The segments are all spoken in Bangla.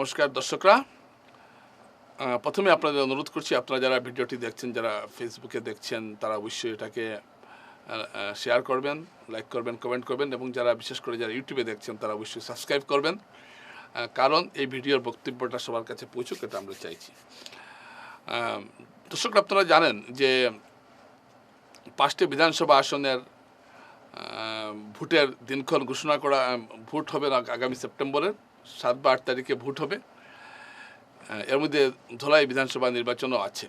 নমস্কার দর্শকরা। প্রথমে আপনাদের অনুরোধ করছি, আপনারা যারা ভিডিওটি দেখছেন, যারা ফেসবুকে দেখছেন, তারা অবশ্যই এটাকে শেয়ার করবেন লাইক করবেন কমেন্ট করবেন এবং যারা বিশেষ করে যারা ইউটিউবে দেখছেন, তারা অবশ্যই সাবস্ক্রাইব করবেন। কারণ এই ভিডিওর বক্তব্যটা সবার কাছে পৌঁছুক, এটা আমরা চাইছি। দর্শকরা, আপনারা জানেন যে পাঁচটি বিধানসভা আসনের ভোটের দিনক্ষণ ঘোষণা করা, ভোট হবে আগামী সেপ্টেম্বরের সাত বা আট তারিখে ভোট হবে। এর মধ্যে ধলাই বিধানসভা নির্বাচনও আছে।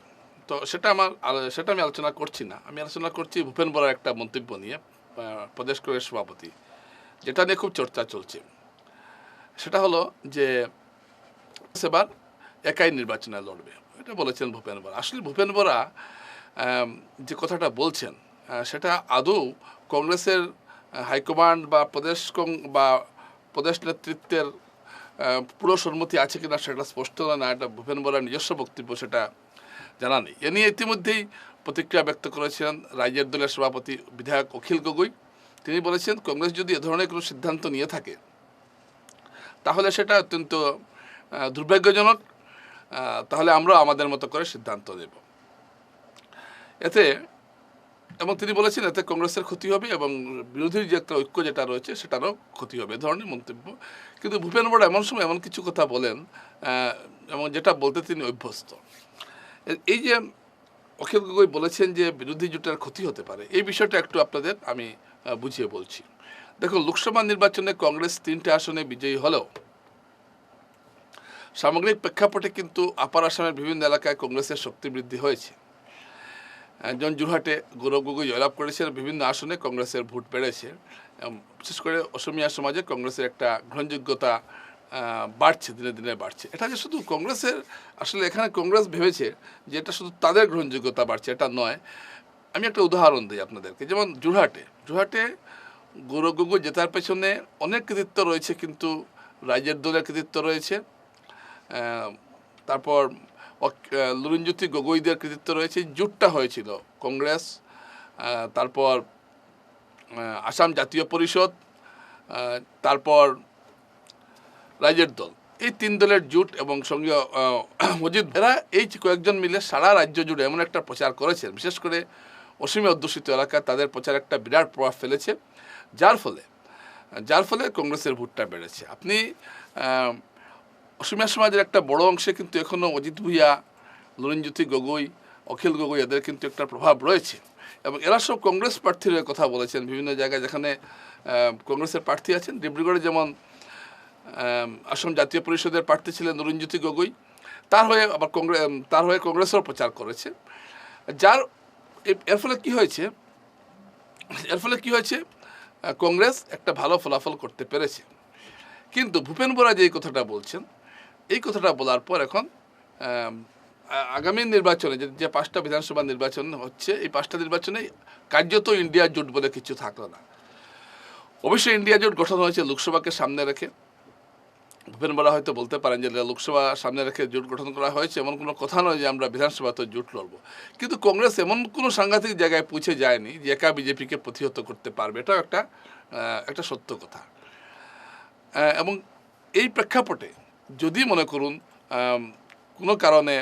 তো সেটা আমার সেটা আমি আলোচনা করছি না। আমি আলোচনা করছি ভূপেন বরার একটা মন্তব্য নিয়ে প্রদেশ কংগ্রেস সভাপতি, যেটা নিয়ে খুব চর্চা চলছে। সেটা হলো যে, সেবার একাই নির্বাচনে লড়বে। এটা বলেছেন ভূপেন বরা। আসলে ভূপেন বরা যে কথাটা বলছেন সেটা আদৌ কংগ্রেসের হাইকমান্ড বা প্রদেশ বা প্রদেশ নেতৃত্বের পুরো সম্মতি আছে কিনা সেটা স্পষ্ট না এটা ভূপেন বরার নিজস্ব বক্তব্য সেটা জানা নেই। এ নিয়ে ইতিমধ্যেই প্রতিক্রিয়া ব্যক্ত করেছিলেন রাজ্যের দলের সভাপতি বিধায়ক অখিল গগৈ। তিনি বলেছেন, কংগ্রেস যদি এ ধরনের কোনো সিদ্ধান্ত নিয়ে থাকে, তাহলে সেটা অত্যন্ত দুর্ভাগ্যজনক তাহলে আমরা আমাদের মতো করে সিদ্ধান্ত নেব। এতে এবং তিনি বলেছেন, এতে কংগ্রেসের ক্ষতি হবে এবং বিরোধীর যে একটা ঐক্য যেটা রয়েছে, সেটারও ক্ষতি হবে, এ ধরনের মন্তব্য। কিন্তু ভূপেন বড় এমন সময় এমন কিছু কথা বলেন এবং যেটা বলতে তিনি অভ্যস্ত। এই যে অখিল গগৈ বলেছেন যে বিরোধী জোটের ক্ষতি হতে পারে, এই বিষয়টা একটু আপনাদের আমি বুঝিয়ে বলছি। দেখুন, লোকসভা নির্বাচনে কংগ্রেস তিনটে আসনে বিজয়ী হলেও, সামগ্রিক প্রেক্ষাপটে কিন্তু আপার আসামের বিভিন্ন এলাকায় কংগ্রেসের শক্তি বৃদ্ধি হয়েছে। একজন জুরহাটে গৌরব গগৈ জয়লাভ করেছেন, বিভিন্ন আসনে কংগ্রেসের ভোট বেড়েছে। বিশেষ করে অসমিয়া সমাজে কংগ্রেসের একটা গ্রহণযোগ্যতা বাড়ছে, দিনে দিনে বাড়ছে। এটা যে শুধু কংগ্রেসের, আসলে এখানে কংগ্রেস ভেবেছে যে এটা শুধু তাদের গ্রহণযোগ্যতা বাড়ছে, এটা নয়। আমি একটা উদাহরণ দিই আপনাদেরকে। যেমন জুরহাটে জুরহাটে গৌরব গগৈ জেতার পেছনে অনেক কৃতিত্ব রয়েছে, কিন্তু রাজ্যের দলের কৃতিত্ব রয়েছে। তারপর লুরিনজ্যোতি গগৈদের কৃতিত্ব রয়েছে। জোটটা হয়েছিল কংগ্রেস তারপর আসাম জাতীয় পরিষদ তারপর রাজ্যের দল। এই তিন দলের জোট এবং সঙ্গে মজিদ এরা এই কয়েকজন মিলে সারা রাজ্য জুড়ে এমন একটা প্রচার করেছেন। বিশেষ করে অসীমে অধ্যুষিত এলাকায় তাদের প্রচার একটা বিরাট প্রভাব ফেলেছে। যার ফলে যার ফলে কংগ্রেসের ভোটটা বেড়েছে। আপনি অসমিয়া সমাজের একটা বড় অংশে কিন্তু এখনও অজিত ভুইয়া লরিনজ্যোতি গগৈ, অখিল গগৈ এদের কিন্তু একটা প্রভাব রয়েছে। এবং এরা সব কংগ্রেস প্রার্থীর কথা বলেছেন। বিভিন্ন জায়গায় যেখানে কংগ্রেসের প্রার্থী আছেন। ডিব্রুগড়ে যেমন আসাম জাতীয় পরিষদের প্রার্থী ছিলেন নরিনজ্যোতি গগৈ। তার হয়ে আবার কংগ্রেস তার হয়ে কংগ্রেসেরও প্রচার করেছে। যার এর ফলে কী হয়েছে? এর ফলে কী হয়েছে? কংগ্রেস একটা ভালো ফলাফল করতে পেরেছে। কিন্তু ভূপেন বরা যে কথাটা বলছেন এই কথাটা বলার পর এখন আগামী নির্বাচনে যে পাঁচটা বিধানসভা নির্বাচন হচ্ছে, এই পাঁচটা নির্বাচনে কার্যত ইন্ডিয়া জোট বলে কিছু থাকল না। অবশ্যই ইন্ডিয়া জোট গঠন হয়েছে লোকসভাকে সামনে রেখে। ভূপেন বরা হয়তো বলতে পারেন যে লোকসভা সামনে রেখে জোট গঠন করা হয়েছে, এমন কোনো কথা নয় যে, আমরা বিধানসভাতে জোট লড়বো। কিন্তু কংগ্রেস এমন কোনো সাংঘাতিক জায়গায় পৌঁছে যায়নি যে, একা বিজেপিকে প্রতিহত করতে পারবে। এটাও একটা একটা সত্য কথা। এবং এই প্রেক্ষাপটে যদি মনে করুন কোনো কারণে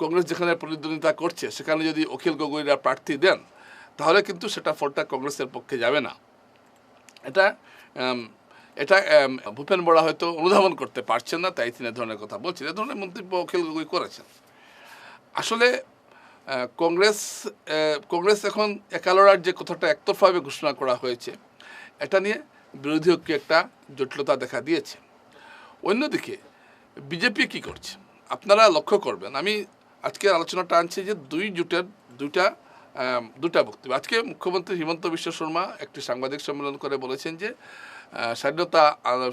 কংগ্রেস যেখানে প্রতিদ্বন্দ্বিতা করছে, সেখানে যদি অখিল গগৈরা প্রার্থী দেন, তাহলে কিন্তু সেটা ফলটা কংগ্রেসের পক্ষে যাবে না। এটা এটা ভূপেন বড়া হয়তো অনুধাবন করতে পারছেন না, তাই তিনি এ ধরনের কথা বলছেন। এ ধরনের মন্তব্য অখিল গগৈ করেছেন। আসলে কংগ্রেস কংগ্রেস এখন একালোড়ার যে কথাটা একতরফাভাবে ঘোষণা করা হয়েছে, এটা নিয়ে বিরোধী ঐক্যে একটা জটিলতা দেখা দিয়েছে। অন্যদিকে, বিজেপি কি করছে? আপনারা লক্ষ্য করবেন, আমি আজকের আলোচনাটা আনছি যে দুই জোটের দুইটা দুটা বক্তব্য। আজকে মুখ্যমন্ত্রী হিমন্ত বিশ্ব শর্মা একটি সাংবাদিক সম্মেলন করে বলেছেন যে স্বাধীনতা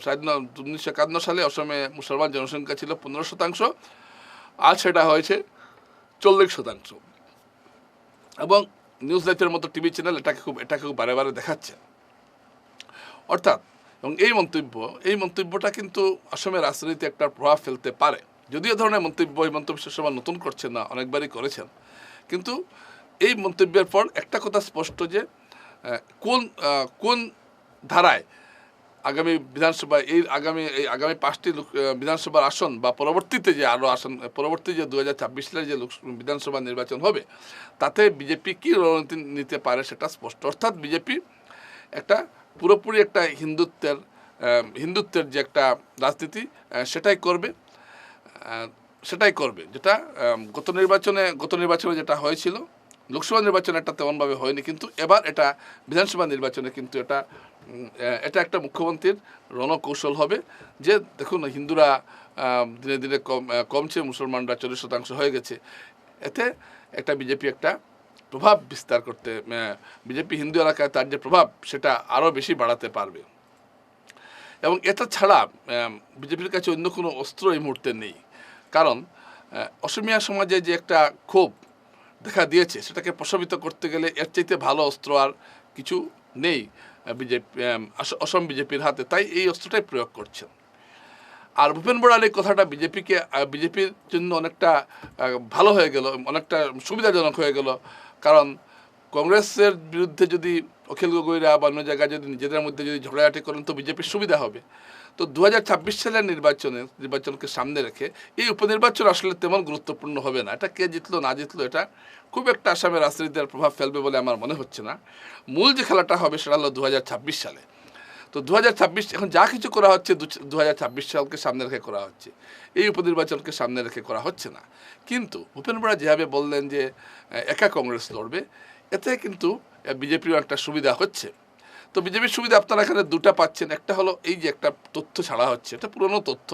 স্বাধীন উনিশশো একান্ন সালে অসমে মুসলমান জনসংখ্যা ছিল পনেরো শতাংশ, আজ সেটা হয়েছে চল্লিশ শতাংশ। এবং নিউজ লাইফের মতো টিভি চ্যানেল এটাকে খুব এটাকে খুব বারে বারে দেখাচ্ছে। অর্থাৎ এবং এই মন্তব্য, এই মন্তব্যটা কিন্তু আসামের রাজনীতিতে একটা প্রভাব ফেলতে পারে। যদিও ধরনের মন্তব্য হিমন্ত বিশ্ব শর্মা নতুন করছেন না, অনেকবারই করেছেন। কিন্তু এই মন্তব্যের পর একটা কথা স্পষ্ট যে কোন কোন ধারায় আগামী বিধানসভা এই আগামী এই আগামী পাঁচটি বিধানসভার আসন বা পরবর্তীতে যে আরও আসন, পরবর্তী যে দু হাজার ছাব্বিশ সালের যে বিধানসভা নির্বাচন হবে, তাতে বিজেপি কী রণনীতি নিতে পারে সেটা স্পষ্ট। অর্থাৎ বিজেপি একটা পুরোপুরি একটা হিন্দুত্বের হিন্দুত্বের যে একটা রাজনীতি সেটাই করবে। সেটাই করবে। যেটা গত নির্বাচনে গত নির্বাচনে যেটা হয়েছিল, লোকসভা নির্বাচনে এটা তেমনভাবে হয়নি, কিন্তু এবার এটা বিধানসভা নির্বাচনে কিন্তু এটা এটা একটা মুখ্যমন্ত্রীর রণকৌশল হবে। যে দেখুন, হিন্দুরা দিনে দিনে কম কমছে, মুসলমানরা চল্লিশ শতাংশ হয়ে গেছে। এতে একটা বিজেপি একটা প্রভাব বিস্তার করতে বিজেপি হিন্দু এলাকায় তার যে প্রভাব, সেটা আরও বেশি বাড়াতে পারবে। এবং এটা ছাড়া বিজেপির কাছে অন্য কোনো অস্ত্র এই মুহূর্তে নেই। কারণ অসমিয়া সমাজে যে একটা ক্ষোভ দেখা দিয়েছে, সেটাকে প্রশমিত করতে গেলে এর চাইতে ভালো অস্ত্র আর কিছু নেই বিজেপি অসম বিজেপির হাতে। তাই এই অস্ত্রটাই প্রয়োগ করছেন। আর ভূপেন বড়াল এই কথাটা বিজেপিকে বিজেপির জন্য অনেকটা ভালো হয়ে গেল, অনেকটা সুবিধাজনক হয়ে গেল কারণ কংগ্রেসের বিরুদ্ধে যদি অখিল গগৈরা বা অন্য জায়গায় যদি নিজেদের মধ্যে যদি ঝগড়াঝাটি করেন, তো বিজেপির সুবিধা হবে। তো দু হাজার ছাব্বিশ সালের নির্বাচনে, নির্বাচনকে সামনে রেখে এই উপনির্বাচন আসলে তেমন গুরুত্বপূর্ণ হবে না। এটা কে জিতলো, না জিতলো, এটা খুব একটা আসামের রাজনীতিতে আর প্রভাব ফেলবে বলে আমার মনে হচ্ছে না। মূল যে খেলাটা হবে, সেটা হলো দু হাজার ছাব্বিশ সালে। তো দু হাজার ছাব্বিশ এখন যা কিছু করা হচ্ছে দু সালকে সামনে রেখে করা হচ্ছে। এই উপনির্বাচনকে সামনে রেখে করা হচ্ছে না। কিন্তু ভূপেন বড়া যেভাবে বললেন যে একা কংগ্রেস লড়বে, এতে কিন্তু বিজেপির একটা সুবিধা হচ্ছে। তো বিজেপির সুবিধা আপনারা এখানে দুটা পাচ্ছেন। একটা হলো এই যে একটা তথ্য ছাড়া হচ্ছে, এটা পুরনো তথ্য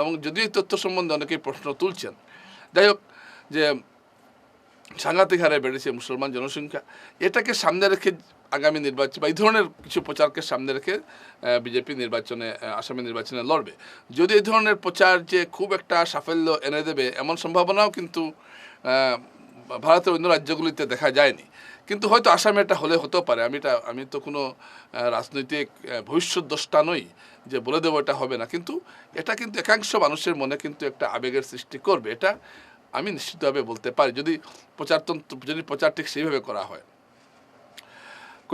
এবং যদিও এই তথ্য সম্বন্ধে অনেকেই প্রশ্ন তুলছেন, যাই হোক, যে সাংঘাতিক হারে বেড়েছে মুসলমান জনসংখ্যা, এটাকে সামনে রেখে আগামী নির্বাচন বা এই ধরনের কিছু প্রচারকে সামনে রেখে বিজেপি নির্বাচনে আসামি নির্বাচনে লড়বে। যদি এই ধরনের প্রচার যে খুব একটা সাফল্য এনে দেবে, এমন সম্ভাবনাও কিন্তু ভারতের অন্য রাজ্যগুলিতে দেখা যায়নি। কিন্তু হয়তো আসামে এটা হলে হতেও পারে। আমি এটা, আমি তো কোনো রাজনৈতিক ভবিষ্যৎ দ্রষ্টা নই যে বলে দেবো এটা হবে না। কিন্তু এটা কিন্তু একাংশ মানুষের মনে কিন্তু একটা আবেগের সৃষ্টি করবে। এটা আমি নিশ্চিতভাবে বলতে পারি। যদি প্রচারতন্ত্র, যদি প্রচার ঠিক সেইভাবে করা হয়।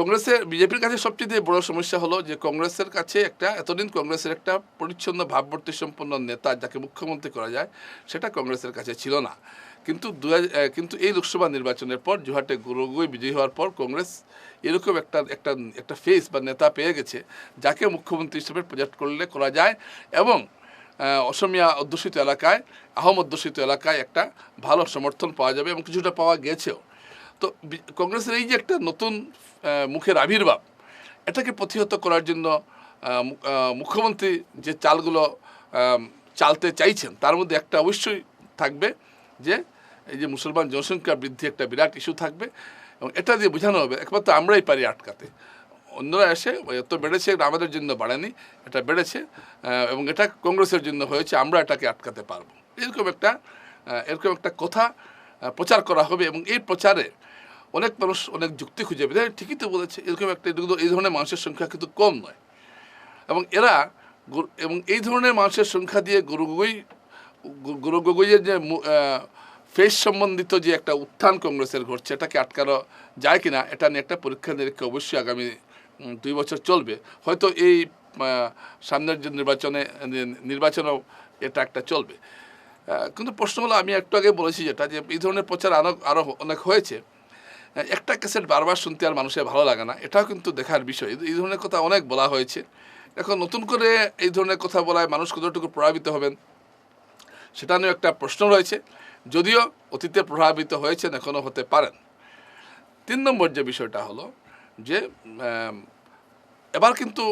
কংগ্রেসের বিজেপির কাছে সবচেয়ে বড় সমস্যা হলো যে কংগ্রেসের কাছে একটা, এতদিন কংগ্রেসের একটা পরিচ্ছন্ন, ভাবমূর্তি সম্পন্ন নেতা যাকে মুখ্যমন্ত্রী করা যায়, সেটা কংগ্রেসের কাছে ছিল না। কিন্তু দু হাজার- কিন্তু এই লোকসভা নির্বাচনের পর জোহাটে গগৈ বিজয়ী হওয়ার পর কংগ্রেস এরকম একটা একটা একটা ফেস বা নেতা পেয়ে গেছে, যাকে মুখ্যমন্ত্রী হিসেবে প্রজেক্ট করলে করা যায় এবং অসমিয়া অধ্যুষিত এলাকায়, আহম অধ্যুষিত এলাকায় একটা ভালো সমর্থন পাওয়া যাবে এবং কিছুটা পাওয়া গেছেও। তো কংগ্রেসের এই যে একটা নতুন মুখের আবির্ভাব, এটাকে প্রতিহত করার জন্য মুখ্যমন্ত্রী যে চালগুলো চালতে চাইছেন, তার মধ্যে একটা অবশ্যই থাকবে যে, এই যে মুসলমান জনসংখ্যা বৃদ্ধি একটা বিরাট ইস্যু থাকবে, এবং এটা দিয়ে বোঝানো হবে, একমাত্র আমরাই পারি আটকাতে। অন্যরা এসে এত বেড়েছে, আমাদের জন্য বাড়েনি, এটা বেড়েছে এবং এটা কংগ্রেসের জন্য হয়েছে, আমরা এটাকে আটকাতে পারব। এরকম একটা এরকম একটা কথা প্রচার করা হবে, এবং এই প্রচারে অনেক মানুষ অনেক যুক্তি খুঁজে পেবে "হ্যাঁ, ঠিকই তো বলেছে এরকম একটা এই ধরনের মানুষের সংখ্যা কিন্তু কম নয়। এবং এরা এবং এই ধরনের মানুষের সংখ্যা দিয়ে গুরু গগৈ গুরু গগৈয়ের যে ফেস সম্বন্ধিত যে একটা উত্থান কংগ্রেসের ঘটছে এটাকে আটকানো যায় কিনা এটা নিয়ে একটা পরীক্ষা নিরীক্ষা অবশ্যই আগামী দুই বছর চলবে। হয়তো এই সামনের যে নির্বাচনে নির্বাচনও এটা একটা চলবে। কিন্তু প্রশ্ন হলো আমি একটু আগে বলেছি যেটা যে এই ধরনের প্রচার আরও আরও অনেক হয়েছে। একটা ক্যাসেট বারবার শুনতে আর মানুষের ভালো লাগে না, এটাও কিন্তু দেখার বিষয়। এই ধরনের কথা অনেক বলা হয়েছে। এখন নতুন করে এই ধরনের কথা বলায় মানুষ কতটুকু প্রভাবিত হবেন, সেটা নিয়েও একটা প্রশ্ন রয়েছে। যদিও অতীতে প্রভাবিত হয়েছেন, এখনও হতে পারেন। তিন নম্বর যে বিষয়টা হলো যে এবার কিন্তু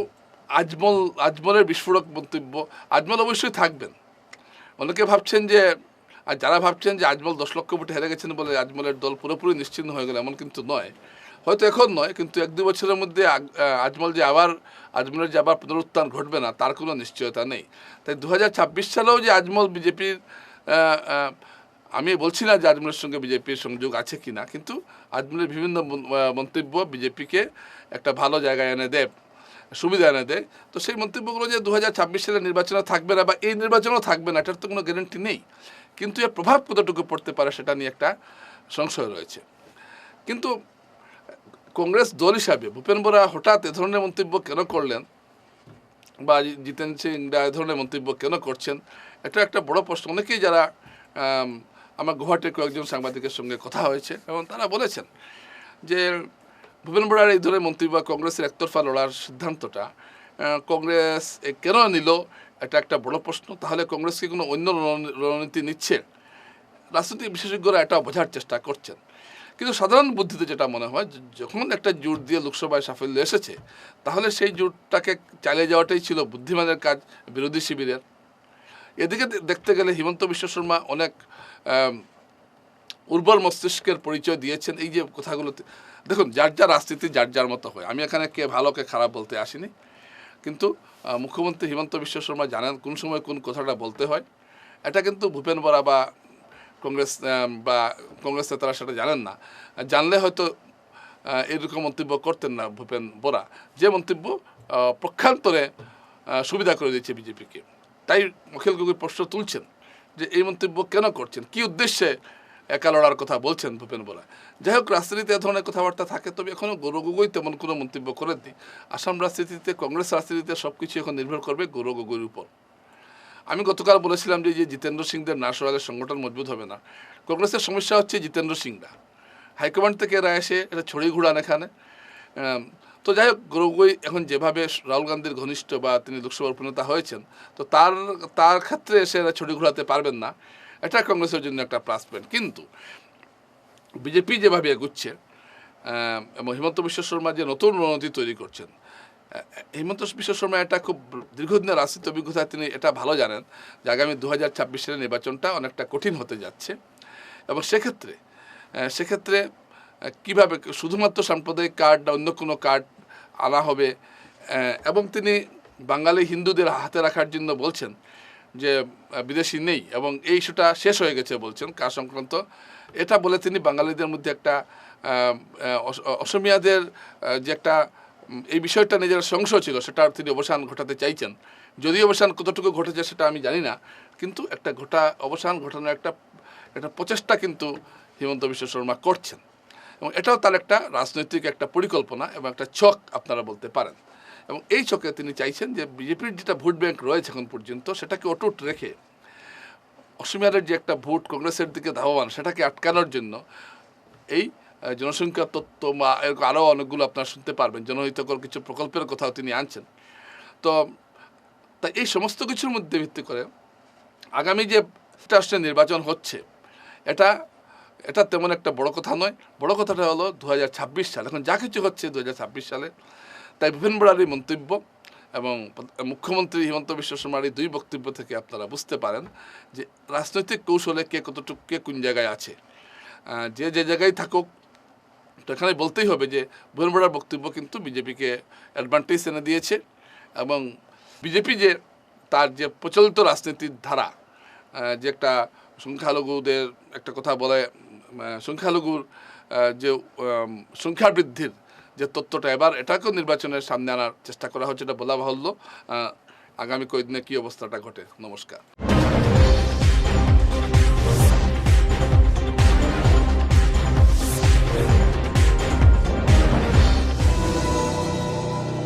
আজমল, আজমলের বিস্ফোরক মন্তব্য, আজমল অবশ্যই থাকবেন। অনেকে ভাবছেন যে আর যারা ভাবছেন যে আজমল দশ লক্ষ ভোটে হেরে গেছেন বলে আজমলের দল পুরোপুরি নিশ্চিন্ন হয়ে গেল, এমন কিন্তু নয়। হয়তো এখন নয়, কিন্তু এক দু বছরের মধ্যে আজমল যে আবার, আজমলের যে আবার পুনরুত্থান ঘটবে না, তার কোনো নিশ্চয়তা নেই। তাই দু হাজার ছাব্বিশ সালেও যে আজমল বিজেপির আমি বলছি না যে আজমলের সঙ্গে বিজেপির সংযোগ আছে কি না কিন্তু আজমলের বিভিন্ন মন্তব্য বিজেপিকে একটা ভালো জায়গায় এনে দেয়। সুবিধা এনে দেয়। তো সেই মন্তব্যগুলো যে দু হাজার ছাব্বিশ সালের নির্বাচনে থাকবে না বা এই নির্বাচনও থাকবে না, এটার তো কোনো গ্যারেন্টি নেই। কিন্তু এর প্রভাব কতটুকু পড়তে পারে সেটা নিয়ে একটা সংশয় রয়েছে। কিন্তু কংগ্রেস দল হিসাবে ভূপেন বরা হঠাৎ এ ধরনের মন্তব্য কেন করলেন বা জিতেন সিংরা এ ধরনের মন্তব্য কেন করছেন, এটা একটা বড় প্রশ্ন। অনেকেই যারা আমার গুয়াহাটির কয়েকজন সাংবাদিকের সঙ্গে কথা হয়েছে এবং তারা বলেছেন যে ভূপেন বড়ার এই ধরনের মন্তব্য বা কংগ্রেসের একতরফা লড়ার সিদ্ধান্তটা কংগ্রেস কেন নিল? এটা একটা বড় প্রশ্ন। তাহলে কংগ্রেস কি কোনো অন্য রণ- রণনীতি নিচ্ছে? রাজনৈতিক বিশেষজ্ঞরা এটা বোঝার চেষ্টা করছেন। কিন্তু সাধারণ বুদ্ধিতে যেটা মনে হয় যখন একটা জোট দিয়ে লোকসভায় সাফল্য এসেছে, তাহলে সেই জোটটাকে চালিয়ে যাওয়াটাই ছিল বুদ্ধিমানের কাজ বিরোধী শিবিরের। এদিকে দেখতে গেলে হিমন্ত বিশ্ব শর্মা অনেক উর্বর মস্তিষ্কের পরিচয় দিয়েছেন এই যে কথাগুলোতে দেখুন যার যার রাজনীতি যার যার মতো হয়। আমি এখানে কে ভালো কে খারাপ বলতে আসিনি। কিন্তু মুখ্যমন্ত্রী হিমন্ত বিশ্ব শর্মা জানেন কোন সময় কোন কথাটা বলতে হয়। এটা কিন্তু ভূপেন বরা বা কংগ্রেস বা কংগ্রেস নেতারা সেটা জানেন না। জানলে হয়তো এরকম মন্তব্য করতেন না ভূপেন বরা। যে মন্তব্য আহ, সুবিধা করে দিচ্ছে বিজেপিকে। তাই অখিল গগৈ প্রশ্ন তুলছেন যে এই মন্তব্য কেন করছেন? কি উদ্দেশ্যে একা লড়ার কথা বলছেন ভূপেন বরা যাই হোক, রাজনীতিতে এ ধরনের কথাবার্তা থাকে, তবে এখনও গৌরব গগৈ তেমন কোনো মন্তব্য করেননি। আসাম রাজনীতিতে, কংগ্রেস রাজনীতিতে সব কিছু এখন নির্ভর করবে গৌরব গগৈর উপর। আমি গতকাল বলেছিলাম যে জিতেন্দ্র সিংদের না সরালে সংগঠন মজবুত হবে না। কংগ্রেসের সমস্যা হচ্ছে জিতেন্দ্র সিংরা। হাইকমান্ড থেকে এরা এসে এটা ছড়িয়ে ঘুরান এখানে। তো যাই হোক গৌরবগৈ এখন যেভাবে রাহুল গান্ধীর ঘনিষ্ঠ বা তিনি লোকসভার উপনেতা হয়েছেন, তো তার তার ক্ষেত্রে এসে এরা ছড়ি ঘুরাতে পারবেন না। এটা কংগ্রেসের জন্য একটা প্লাস পয়েন্ট কিন্তু বিজেপি যেভাবে এগুচ্ছে এবং হিমন্ত বিশ্ব শর্মা যে নতুন রণনীতি তৈরি করছেন হিমন্ত বিশ্ব শর্মা এটা খুব দীর্ঘদিনের রাজনীতি অভিজ্ঞতা, তিনি এটা ভালো জানেন যে আগামী দু হাজার ছাব্বিশ সালের নির্বাচনটা অনেকটা কঠিন হতে যাচ্ছে। এবং সেক্ষেত্রে সেক্ষেত্রে কীভাবে শুধুমাত্র সাম্প্রদায়িক কার্ড না অন্য কোনো কার্ড আনা হবে এবং তিনি বাঙালি হিন্দুদের হাতে রাখার জন্য বলছেন যে বিদেশি নেই এবং এই ইস্যুটা শেষ হয়ে গেছে বলছেন কার সংক্রান্ত। এটা বলে তিনি বাঙালিদের মধ্যে একটা অসমিয়াদের যে একটা এই বিষয়টা নিজের সংশয় ছিল সেটার তিনি অবসান ঘটাতে চাইছেন। যদি অবসান কতটুকু ঘটেছে সেটা আমি জানি না, কিন্তু একটা ঘটা, অবসান ঘটানোর একটা একটা প্রচেষ্টা কিন্তু হিমন্ত বিশ্ব শর্মা করছেন। এবং এটাও তার একটা রাজনৈতিক একটা পরিকল্পনা এবং একটা ছক আপনারা বলতে পারেন। এবং এই ছকে তিনি চাইছেন যে বিজেপির যেটা ভোট ব্যাংক রয়েছে এখন পর্যন্ত, সেটাকে অটুট রেখে অসমিয়ারের যে একটা ভোট কংগ্রেসের দিকে ধাবমান, সেটাকে আটকানোর জন্য এই জনসংখ্যা তত্ত্ব বা এরকম আরও অনেকগুলো আপনারা শুনতে পারবেন, জনহিতকর কিছু প্রকল্পের কথাও তিনি আনছেন। তো, তাই এই সমস্ত কিছুর মধ্যে ভিত্তি করে আগামী যে রাষ্ট্রের নির্বাচন হচ্ছে, এটা এটা তেমন একটা বড় কথা নয়। বড় কথাটা হলো দু হাজার ছাব্বিশ সাল। এখন যা কিছু হচ্ছে দু হাজার ছাব্বিশ সালে তাই ভূপেন বড়ার এই মন্তব্য এবং মুখ্যমন্ত্রী হিমন্ত বিশ্ব শর্মার এই দুই বক্তব্য থেকে আপনারা বুঝতে পারেন যে রাজনৈতিক কৌশলে কে কতটুকু কে কোন জায়গায় আছে। যে যে জায়গায় থাকুক, তো এখানে বলতেই হবে যে ভূপেন বড়ার বক্তব্য কিন্তু বিজেপিকে অ্যাডভান্টেজ এনে দিয়েছে এবং বিজেপি যে তার যে প্রচলিত রাজনীতির ধারা যে একটা সংখ্যালঘুদের একটা কথা বলে সংখ্যালঘুর যে সংখ্যা বৃদ্ধির যে তথ্যটা এবার এটাকেও নির্বাচনের সামনে আনার চেষ্টা করা হচ্ছে, এটা বলা বাহুল্য। আগামী কয়েকদিনে কী অবস্থাটা ঘটে? নমস্কার।